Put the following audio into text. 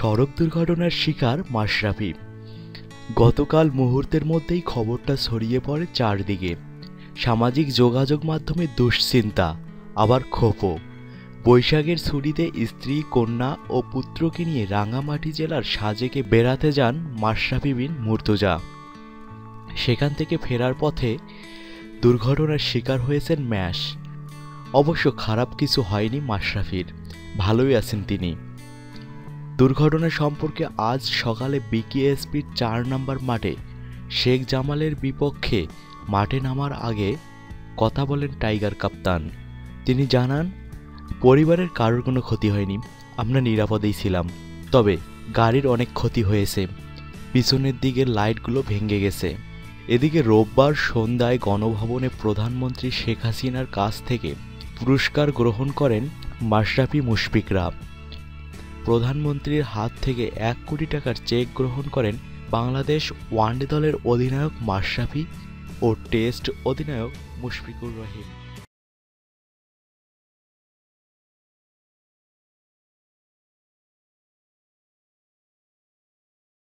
সড়ক দুর্ঘটনার শিকার মাশরাফি। গতকাল মুহূর্তের মধ্যেই খবরটা ছড়িয়ে পড়ে চারদিকে। সামাজিক যোগাযোগ মাধ্যমে দুশ্চিন্তা, আবার ক্ষোভও। বৈশাখের ছুটিতে স্ত্রী, কন্যা ও পুত্রকে নিয়ে রাঙামাটি জেলার সাজেকে বেড়াতে যান মাশরাফি বিন মুর্তজা। সেখান থেকে ফেরার পথে দুর্ঘটনার শিকার হয়েছেন ম্যাশ। অবশ্য খারাপ কিছু হয়নি মাশরাফির। ভালোই আছেন তিনি। দুর্ঘটনা সম্পর্কে আজ সকালে বিকেএসপির চার নম্বর মাঠে শেখ জামালের বিপক্ষে মাঠে নামার আগে কথা বলেন টাইগার কাপ্তান। তিনি জানান, পরিবারের কারোর কোনো ক্ষতি হয়নি, আমরা নিরাপদেই ছিলাম। তবে গাড়ির অনেক ক্ষতি হয়েছে। পিছনের দিকের লাইটগুলো ভেঙে গেছে। এদিকে রোববার সন্ধ্যায় গণভবনে প্রধানমন্ত্রী শেখ হাসিনার কাছ থেকে পুরস্কার গ্রহণ করেন মাশরাফি মুশফিকরা। প্রধানমন্ত্রীর হাত থেকে এক কোটি টাকার চেক গ্রহণ করেন বাংলাদেশ ওয়ানডে দলের অধিনায়ক মাশরাফি ও টেস্ট অধিনায়ক মুশফিকুর রহিম।